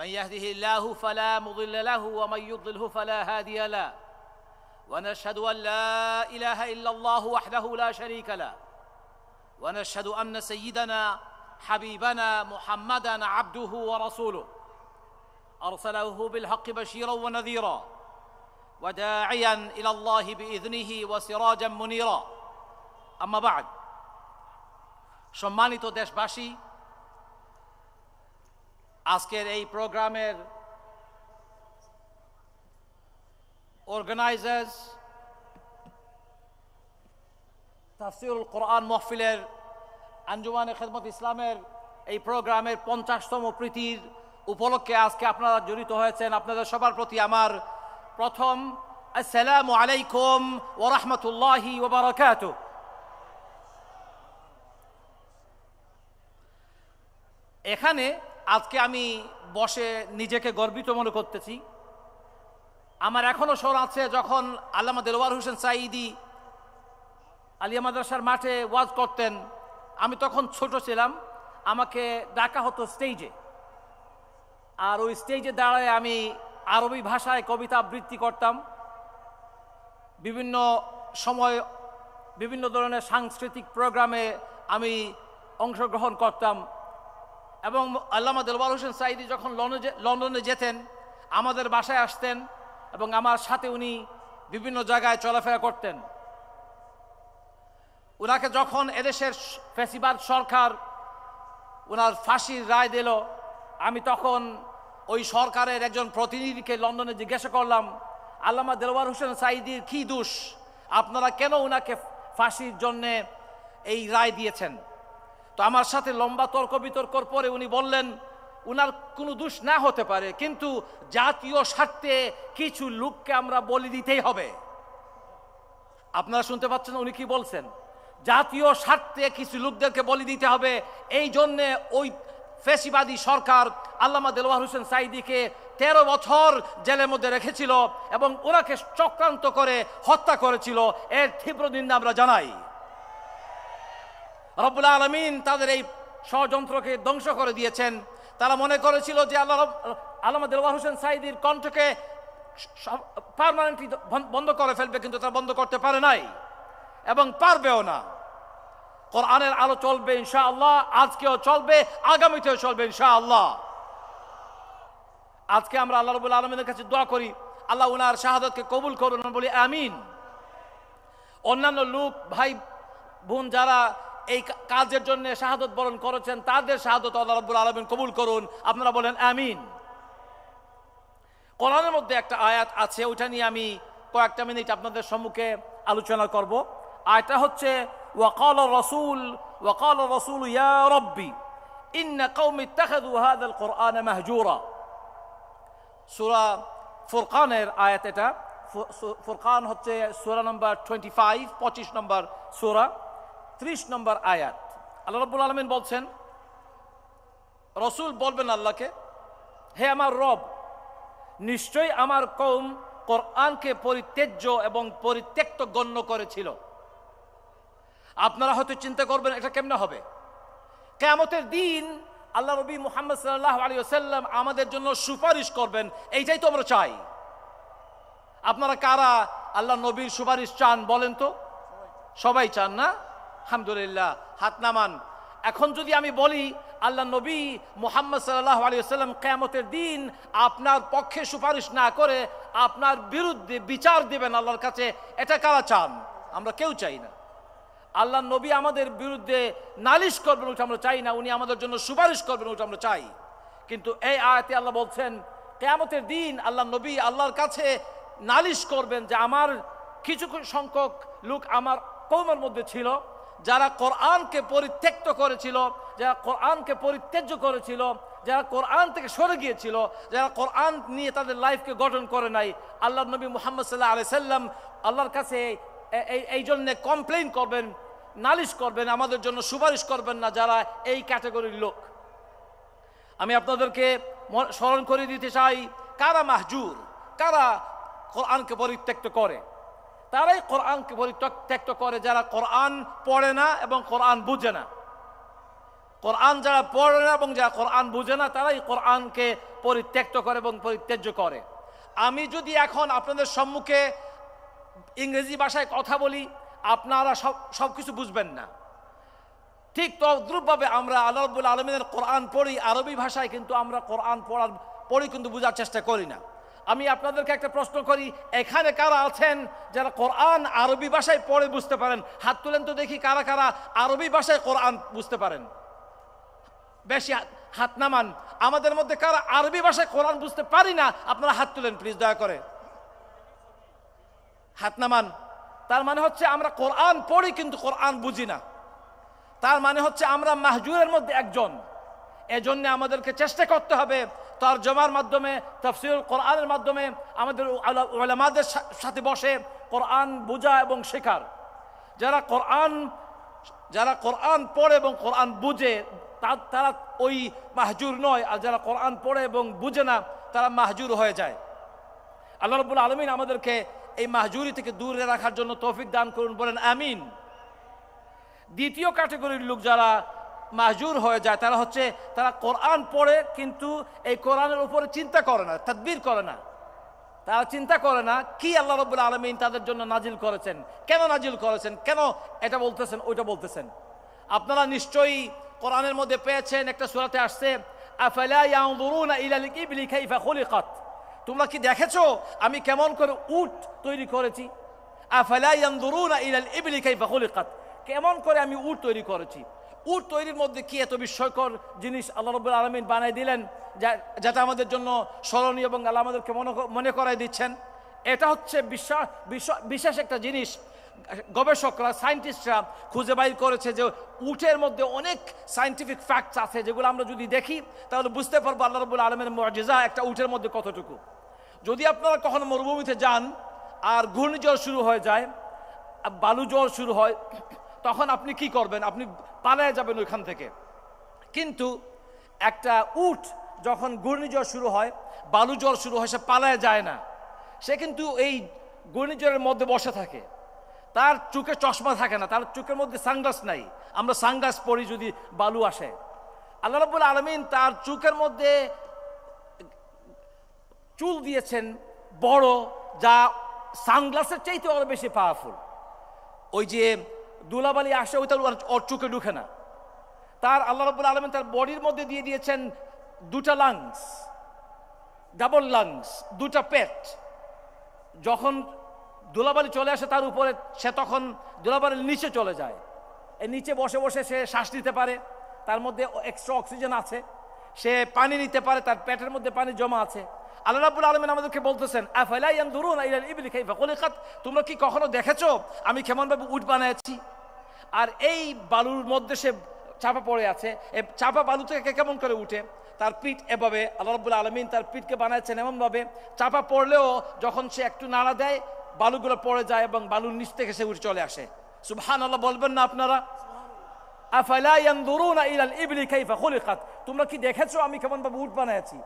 من يهده الله فلا مضل له ومن يضلله فلا هادي له ونشهد ان لا اله الا الله وحده لا شريك له ونشهد ان سيدنا حبيبنا محمدا عبده ورسوله ارسله بالحق بشيرا ونذيرا وداعيا الى الله باذنه وسراجا منيرا اما بعد সম্মানিত দেশবাসী আজকের এই প্রোগ্রামের অর্গানাইজার্স তাফসিরুল কোরআন মহফিলের আঞ্জুমানে খেদমত ইসলামের এই প্রোগ্রামের পঞ্চাশতম প্রীতির উপলক্ষে আজকে আপনারা জড়িত হয়েছেন। আপনাদের সবার প্রতি আমার প্রথম, আসসালামু আলাইকুম ওরহমতুল্লাহি ওবরাকাতুহ এখানে আজকে আমি বসে নিজেকে গর্বিত মনে করতেছি। আমার এখনও স্মরণ আছে যখন আল্লামা দেলওয়ার হোসেন সাঈদি আলিয়া মাদ্রাসার মাঠে ওয়াজ করতেন। আমি তখন ছোট ছিলাম, আমাকে ডাকা হতো স্টেজে। আর ওই স্টেজে দাঁড়ায় আমি আরবি ভাষায় কবিতা আবৃত্তি করতাম। বিভিন্ন সময় বিভিন্ন ধরনের সাংস্কৃতিক প্রোগ্রামে আমি অংশগ্রহণ করতাম। এবং আল্লামা দেলবার হোসেন সাইদি যখন লন্ডনে লন্ডনে যেতেন, আমাদের বাসায় আসতেন এবং আমার সাথে উনি বিভিন্ন জায়গায় চলাফেরা করতেন। ওনাকে যখন এদেশের ফেসিবাদ সরকার ওনার ফাঁসির রায় দিল, আমি তখন ওই সরকারের একজন প্রতিনিধিকে লন্ডনে জিজ্ঞাসা করলাম, আল্লামা দেলওয়ার হোসেন সাইদির কী দোষ? আপনারা কেন ওনাকে ফাঁসির জন্যে এই রায় দিয়েছেন? তো আমার সাথে লম্বা তর্ক বিতর্কর পরে উনি বললেন, উনার কোনো দোষ না হতে পারে, কিন্তু জাতীয় স্বার্থে কিছু লোককে আমরা বলি দিতেই হবে। আপনারা শুনতে পাচ্ছেন উনি কি বলছেন? জাতীয় স্বার্থে কিছু লোকদেরকে বলি দিতে হবে, এই জন্যে ওই ফেসিবাদী সরকার আল্লামা দেলোয়ার হোসেন সাইদিকে তেরো বছর জেলের মধ্যে রেখেছিল এবং ওনাকে চক্রান্ত করে হত্যা করেছিল। এর তীব্র নিন্দা আমরা জানাই। রব্বুল আলমিন তাদের এই ষড়যন্ত্রকে ধ্বংস করে দিয়েছেন। তারা মনে করেছিল যে আল্লাহ আল্লামা হোসেন সাইদির কণ্ঠকে পারমানেন্টলি বন্ধ করে ফেলবে, কিন্তু তারা বন্ধ করতে পারে নাই এবং পারবেও না। কোরআনের আলো চলবে ইনশা আল্লাহ আজকেও চলবে, আগামীতেও চলবে ইনশা আল্লাহ আজকে আমরা আল্লাহ রবুল আলমিনের কাছে দোয়া করি, আল্লাহ উনার শাহাদতকে কবুল করুন বলি আমিন। অন্যান্য লোক, ভাই, বোন যারা এই কাজের জন্য শাহাদত বরণ করেছেন, তাদের শাহাদত আল্লাহ রব্বুল আলমিন কবুল করুন। আপনারা বলেন, আমিন। কোরআনের মধ্যে একটা আয়াত আছে, ওইটা নিয়ে আমি কয়েকটা মিনিট আপনাদের সম্মুখে আলোচনা করব। আয়টা হচ্ছে ওয়াকাল রসুল ওয়াকাল রসুল ইয়া রব্বি, ইন্না কৌমি তাখাদু হাদাল কোরআন মাহজুরা। সুরা ফুরকানের আয়াত এটা। ফুরকান হচ্ছে সুরা নম্বর টোয়েন্টি ফাইভ পঁচিশ নম্বর সুরা। ত্রিশ নম্বর আয়াত। আল্লাহ রব্বুল আলমিন বলছেন, রসুল বলবেন আল্লাহকে, হে আমার রব, নিশ্চয়ই আমার কৌম কোরআনকে পরিত্যাজ্য এবং পরিত্যক্ত গণ্য করেছিল। আপনারা হয়তো চিন্তা করবেন, এটা কেমনে হবে? কেমতের দিন আল্লাহ রবি মোহাম্মদ সাল্লাহ আলী সাল্লাম আমাদের জন্য সুপারিশ করবেন, এইটাই তো আমরা চাই। আপনারা কারা আল্লাহ নবীর সুপারিশ চান বলেন তো? সবাই চান না? আলহামদুলিল্লাহ, হাত নামান। এখন যদি আমি বলি, আল্লাহ নবী মোহাম্মদ সাল্লাহ আলী সাল্লাম কেমতের দিন আপনার পক্ষে সুপারিশ না করে আপনার বিরুদ্ধে বিচার দিবেন আল্লাহর কাছে, এটা কারা চান? আমরা কেউ চাই না। আল্লাহ নবী আমাদের বিরুদ্ধে নালিশ করবেন ওটা আমরা চাই না, উনি আমাদের জন্য সুপারিশ করবেন ওটা আমরা চাই। কিন্তু এই আয়াতে আল্লাহ বলছেন, কেয়ামতের দিন আল্লাহ নবী আল্লাহর কাছে নালিশ করবেন যে আমার কিছু সংখ্যক লোক আমার কৌমের মধ্যে ছিল যারা কোরআনকে পরিত্যক্ত করেছিল, যারা কোরআনকে পরিত্যাজ্য করেছিল, যারা কোরআন থেকে সরে গিয়েছিল, যারা কোরআন নিয়ে তাদের লাইফকে গঠন করে নাই আল্লাহ নবী মোহাম্মদ সাল্লাহ আলি সাল্লাম আল্লাহর কাছে এই এই জন্যে কমপ্লেন করবেন, নালিশ করবেন, আমাদের জন্য সুপারিশ করবেন না যারা এই ক্যাটাগরির লোক। আমি আপনাদেরকে স্মরণ করে দিতে চাই, কারা মাহজুর, কারা কোরআনকে পরিত্যক্ত করে? তারাই কোরআনকে পরিত্যক্ত করে যারা কোরআন পড়ে না এবং কোরআন বুঝে না। কোরআন যারা পড়ে না এবং যারা কোরআন বুঝে না, তারাই কোরআনকে পরিত্যক্ত করে এবং পরিত্যাজ্য করে। আমি যদি এখন আপনাদের সম্মুখে ইংরেজি ভাষায় কথা বলি, আপনারা সব সব কিছু বুঝবেন না। ঠিক তদ্রুপভাবে আমরা আল্লাহবুল আলমিনের কোরআন পড়ি, আরবি ভাষায় কিন্তু আমরা কোরআন পড়ার পড়ি কিন্তু বোঝার চেষ্টা করি না। আমি আপনাদেরকে একটা প্রশ্ন করি, এখানে কারা আছেন যারা কোরআন আরবি ভাষায় পড়ে বুঝতে পারেন? হাত তুলেন তো দেখি কারা কারা আরবি ভাষায় কোরআন বুঝতে পারেন। বেশি হাত- নামান। আমাদের মধ্যে কারা আরবি ভাষায় কোরআন বুঝতে পারি না, আপনারা হাত তুলেন প্লিজ দয়া করে। হাত নামান। তার মানে হচ্ছে আমরা কোরআন পড়ি কিন্তু কোরআন বুঝি না। তার মানে হচ্ছে আমরা মাহজুরের মধ্যে একজন। এজন্য আমাদেরকে চেষ্টা করতে হবে তার জমার মাধ্যমে, তফসিরুল কোরআনের মাধ্যমে আমাদের সা- সাথে বসে কোরআন বোঝা এবং শেখার। যারা কোরআন যারা কোরআন পড়ে এবং কোরআন বুঝে তা- তারা ওই মাহজুর নয়, আর যারা কোরআন পড়ে এবং বুঝে না, তারা মাহজুর হয়ে যায়। আল্লাহ রব্বুল আলমিন আমাদেরকে এই মাহজুরি থেকে দূরে রাখার জন্য তৌফিক দান করুন, বলেন আমিন। দ্বিতীয় ক্যাটাগরির লোক যারা মাজুর হয়ে যায়, তারা হচ্ছে, তারা কোরআন পড়ে, কিন্তু এই কোরআনের উপরে চিন্তা করে না, তদবির করে না। তারা চিন্তা করে না, কি আল্লাহ রব্বুল আলমিন তাদের জন্য নাজিল করেছেন, কেন নাজিল করেছেন, কেন এটা বলতেছেন, ওইটা বলতেছেন। আপনারা নিশ্চয়ই কোরআনের মধ্যে পেয়েছেন, একটা সুরাতে আসছে তোমরা কি দেখেছ, আমি কেমন করে উট তৈরি করেছি? আফালা ইয়ানজুরুনা ইলাল ইবলি কাইফা খুলিকাত। কেমন করে আমি উট তৈরি করেছি? উট তৈরির মধ্যে কি এত বিস্ময়কর জিনিস আল্লাহ রব্বুল আলমিন বানাই দিলেন যাতে আমাদের জন্য স্মরণীয় এবং আল্লাহ আমাদেরকে মনে মনে করাই দিচ্ছেন? এটা হচ্ছে বিশ্বাস বিশ্ব- বিশেষ একটা জিনিস। গবেষকরা, সায়েন্টিস্টরা খুঁজে বাইর করেছে যে উটের মধ্যে অনেক সায়েন্টিফিক ফ্যাক্টস আছে, যেগুলো আমরা যদি দেখি, তাহলে বুঝতে পারব আল্লাহ রব্বুল আলমের মর্যাদা একটা উটের মধ্যে কতটুকু। যদি আপনারা কখনো মরুভূমিতে যান আর ঘূর্ণিঝড় শুরু হয়ে যায়, বালু জ্বর শুরু হয় তখন আপনি কি করবেন? আপনি পালায় যাবেন ওইখান থেকে। কিন্তু একটা উট যখন ঘূর্ণিঝড় শুরু হয়, বালু জ্বর শুরু হয়, সে পালায় যায় না। সে কিন্তু এই ঘূর্ণিঝড়ের মধ্যে বসে থাকে। তার চোখে চশমা থাকে না, তার চোখের মধ্যে সানগ্লাস নাই। আমরা সানগ্লাস পরি যদি বালু আসে। আল্লাহ রাব্বুল আলমিন তার চোখের মধ্যে চুল দিয়েছেন বড়, যা সানগ্লাসের চাইতে আরও বেশি পাওয়ারফুল ওই যে দুলাবালি আসে ওই তার ওর চোখে ঢুকে না। তার আল্লাহ রবুল আলমিন তার বডির মধ্যে দিয়ে দিয়েছেন দুটা লাংস ডাবল লাংস দুটা পেট। যখন দুলাবালি চলে আসে তার উপরে, সে তখন দুলাবালির নিচে চলে যায়। এই নিচে বসে বসে সে শ্বাস নিতে পারে, তার মধ্যে এক্সট্রা অক্সিজেন আছে। সে পানি নিতে পারে, তার পেটের মধ্যে পানি জমা আছে। আল্লাহ রাব্বুল আলমিন আমাদেরকে বলতেছেন তোমরা কি কখনো দেখেছ? আমি কেমনভাবে উট বানিয়েছি? আর এই বালুর মধ্যে সে চাপা পড়ে আছে। চাপা বালু থেকে কেমন করে উঠে? তার পিঠ এভাবে, আল্লাহ রব্বুল আলমিন তার পিঠকে বানাচ্ছেন এমনভাবে। চাপা পড়লেও যখন সে একটু নাড়া দেয়, বালুগুলো পড়ে যায় এবং বালুর নিচ থেকে সে উঠে চলে আসে। সুবহান আল্লাহ বলবেন না আপনারা? তোমরা কি দেখেছ আমি কেমন ভাবে উট বানিয়েছি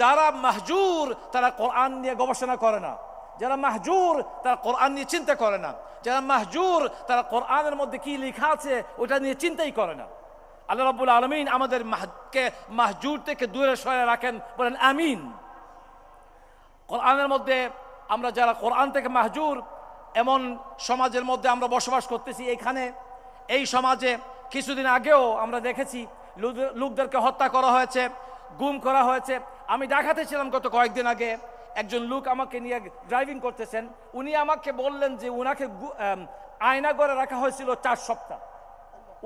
যারা মাহজুর, তারা কোরআন নিয়ে গবেষণা করে না। যারা মাহজুর, তারা কোরআন নিয়ে চিন্তা করে না। যারা মাহজুর, তারা কোরআনের মধ্যে কি লেখা আছে, ওটা নিয়ে চিন্তাই করে না। আল্লাহ রাব্বুল আলমিন আমাদের মাহকে, মাহজুর থেকে দূরে সরে রাখেন, বলেন আমিন। কোরআনের মধ্যে আমরা যারা কোরআন থেকে মাহজুর, এমন সমাজের মধ্যে আমরা বসবাস করতেছি এখানে এই সমাজে কিছুদিন আগেও আমরা দেখেছি লোকদেরকে হত্যা করা হয়েছে, গুম করা হয়েছে। আমি ঢাকাতে ছিলাম গত কয়েকদিন আগে। একজন লোক আমাকে নিয়ে ড্রাইভিং করতেছেন। উনি আমাকে বললেন যে উনাকে করে রাখা হয়েছিল চার সপ্তাহ।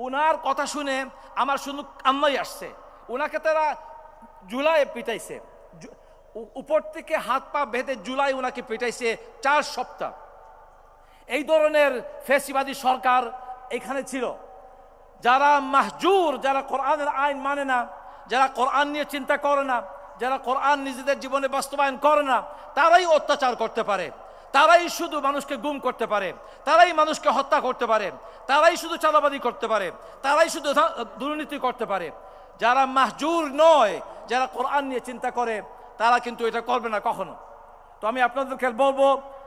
উনার কথা শুনে আমার শুধু কান্নাই আসছে। উনাকে তারা জুলাই পিটাইছে। উপর থেকে হাত পা বেঁধে জুলাই উনাকে পিটাইছে চার সপ্তাহ। এই ধরনের ফেসিবাদী সরকার এখানে ছিল। যারা মাহজুর, যারা কোরআনের আইন মানে না, যারা কোরআন নিয়ে চিন্তা করে না, যারা কোরআন নিজেদের জীবনে বাস্তবায়ন করে না, তারাই অত্যাচার করতে পারে। তারাই শুধু মানুষকে গুম করতে পারে, তারাই মানুষকে হত্যা করতে পারে, তারাই শুধু চাঁদাবাদি করতে পারে, তারাই শুধু দুর্নীতি করতে পারে। যারা মাহজুর নয়, যারা কোরআন নিয়ে চিন্তা করে, তারা কিন্তু এটা করবে না কখনো। তো আমি আপনাদেরকে বলব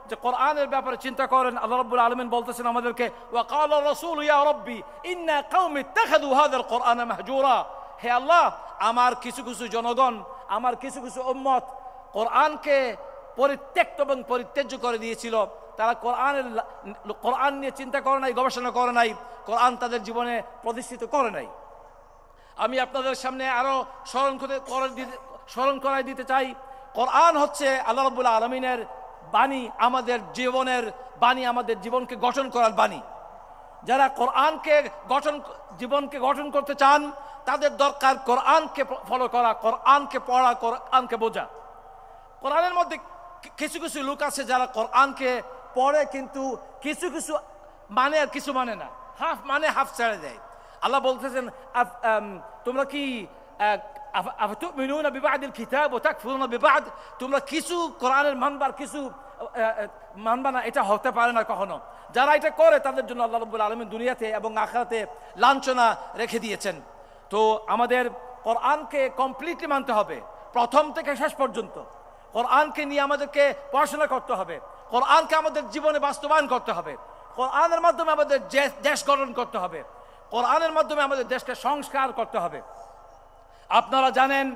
যে কোরআনের ব্যাপারে চিন্তা করেন, আল্লাহ রাব্বুল আলামিন বলতেছেন আমাদেরকে, ওয়া ক্বালা রাসূল ইয়া রাব্বি, ইন্না ইত্তাখাযু হাযাল কোরআন মাহজুরা। হে আল্লাহ, আমার কিছু কিছু জনগণ, আমার কিছু কিছু উম্মত কোরআনকে পরিত্যক্ত এবং পরিত্যাজ্য করে দিয়েছিল। তারা কোরআনের কোরআন নিয়ে চিন্তা করে নাই, গবেষণা করে নাই, কোরআন তাদের জীবনে প্রতিষ্ঠিত করে নাই। আমি আপনাদের সামনে আরও স্মরণ করে স্মরণ করাই দিতে চাই। কোরআন হচ্ছে আল্লাহ রবুল্লা আলমিনের বাণী আমাদের জীবনের বাণী আমাদের জীবনকে গঠন করার বাণী। যারা কোরআনকে গঠন, জীবনকে গঠন করতে চান, তাদের দরকার কোরআনকে ফলো করা, কোরআনকে পড়া, কোরআনকে বোঝা। কোরআনের মধ্যে কিছু কিছু লোক আছে যারা কোরআনকে পড়ে কিন্তু কিছু কিছু মানে আর কিছু মানে না। হাফ মানে হাফ ছেড়ে দেয়। আল্লাহ বলতেছেন তোমরা কি মিনুনা বিবাদিল কিতাব ও তাক ফুরুনা বিবাদ তোমরা কিছু কোরআনের মানবার কিছু মানবা না, এটা হতে পারে না কখনো। যারা এটা করে, তাদের জন্য আল্লাহ রব্বুল আলমিন দুনিয়াতে এবং আখরাতে লাঞ্ছনা রেখে দিয়েছেন। তো আমাদের কোরআনকে কমপ্লিটলি মানতে হবে। প্রথম থেকে শেষ পর্যন্ত। কোরআনকে নিয়ে আমাদেরকে পড়াশোনা করতে হবে। কোরআনকে আমাদের জীবনে বাস্তবায়ন করতে হবে। কোরআনের মাধ্যমে আমাদের দেশ গঠন করতে হবে। কোরআনের মাধ্যমে আমাদের দেশকে সংস্কার করতে হবে। আপনারা জানেন,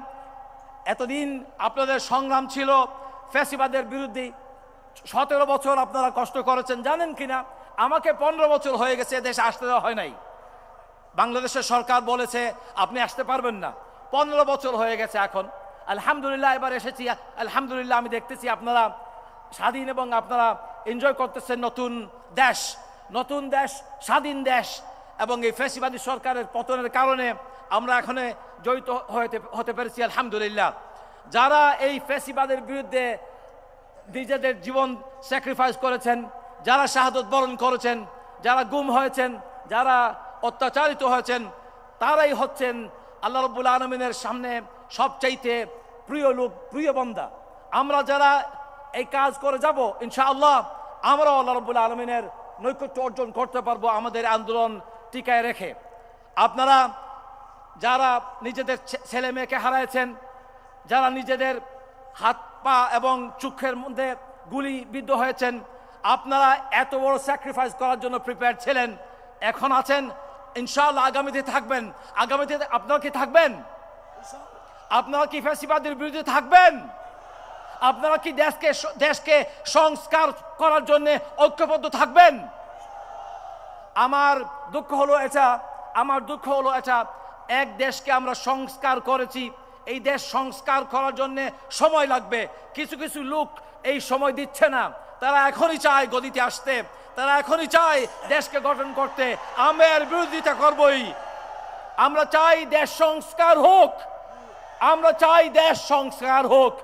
এতদিন আপনাদের সংগ্রাম ছিল ফ্যাসিবাদের বিরুদ্ধে। সতেরো বছর আপনারা কষ্ট করেছেন, জানেন কিনা? আমাকে পনেরো বছর হয়ে গেছে দেশে আসতে দেওয়া হয় নাই। বাংলাদেশের সরকার বলেছে, আপনি আসতে পারবেন না। পনেরো বছর হয়ে গেছে এখন। আলহামদুলিল্লাহ, এবার এসেছি। আলহামদুলিল্লাহ, আমি দেখতেছি আপনারা স্বাধীন এবং আপনারা এনজয় করতেছেন নতুন দেশ। নতুন দেশ, স্বাধীন দেশ। এবং এই ফেসিবাদী সরকারের পতনের কারণে আমরা এখানে জড়িত হতে হতে পেরেছি, আলহামদুলিল্লাহ। যারা এই ফেসিবাদের বিরুদ্ধে নিজেদের জীবন স্যাক্রিফাইস করেছেন, যারা শাহাদত বরণ করেছেন, যারা গুম হয়েছেন, যারা অত্যাচারিত হয়েছেন, তারাই হচ্ছেন আল্লাহ রব্বুল আলমিনের সামনে সবচাইতে প্রিয় লোক, প্রিয় বন্দা। আমরা যারা এই কাজ করে যাব, ইনশাআল্লাহ, আমরাও আল্লাহ রব্বুল আলমিনের নৈকট্য অর্জন করতে পারব, আমাদের আন্দোলন টিকায় রেখে। আপনারা যারা নিজেদের ছেলে মেয়েকে হারাইছেন, যারা নিজেদের হাত, পা এবং চোখের মধ্যে গুলি বিদ্ধ হয়েছেন, আপনারা এত বড় স্যাক্রিফাইস করার জন্য প্রিপেয়ার ছিলেন, এখন আছেন, ইনশাআল্লাহ আগামীতে থাকবেন। আগামীতে আপনারা কি থাকবেন? আপনারা কি ফ্যাসিবাদের বিরুদ্ধে থাকবেন? আপনারা কি দেশকে দেশকে সংস্কার করার জন্য ঐক্যবদ্ধ থাকবেন? আমার দুঃখ হলো এটা, আমার দুঃখ হলো এটা এক দেশকে আমরা সংস্কার করেছি, এই দেশ সংস্কার করার জন্য সময় লাগবে। কিছু কিছু লোক এই সময় দিচ্ছে না। তারা এখনই চায় গদিতে আসতে। তারা এখনই চায় দেশকে গঠন করতে। আমরা বিরোধিতা করবই। আমরা চাই দেশ সংস্কার হোক। আমরা চাই দেশ সংস্কার হোক।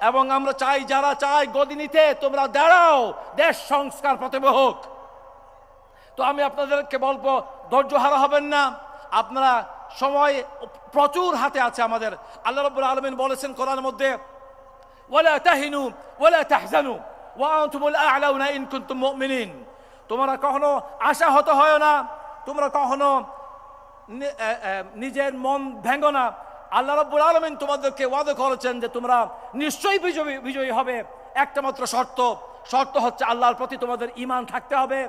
এবং আমরা চাই যারা চাই গদি নিতে, তোমরা দাঁড়াও, দেশ সংস্কার প্রতিভা হোক। তো আমি আপনাদেরকে বলব, ধৈর্য হারা হবেন না। আপনারা সময় প্রচুর হাতে আছে আমাদের। আল্লাহ রব্বুল আলমিন বলেছেন কোরআনের মধ্যে, ওয়ালা তাহিনু, ওয়ালা তাহজানু, ওয়া আনতুমুল আ'লাউনা ইন কুনতুম মুমিনিন। তোমরা কখনো আশা হতে হয় না, তোমরা কখনো নিজের মন ভেঙ্গো না। আল্লাহ রব্বুল আলমিন তোমাদেরকে ওয়াদা করেছেন যে তোমরা নিশ্চয়ই বিজয়ী বিজয়ী হবে। একটা মাত্র শর্ত শর্ত হচ্ছে আল্লাহর প্রতি তোমাদের ইমান থাকতে হবে।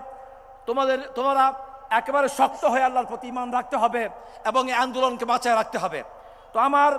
তোমাদের, তোমরা একেবারে শক্ত হয়ে আল্লাহর প্রতি ইমান রাখতে হবে এবং এই আন্দোলনকে বাঁচায় রাখতে হবে। তো আমার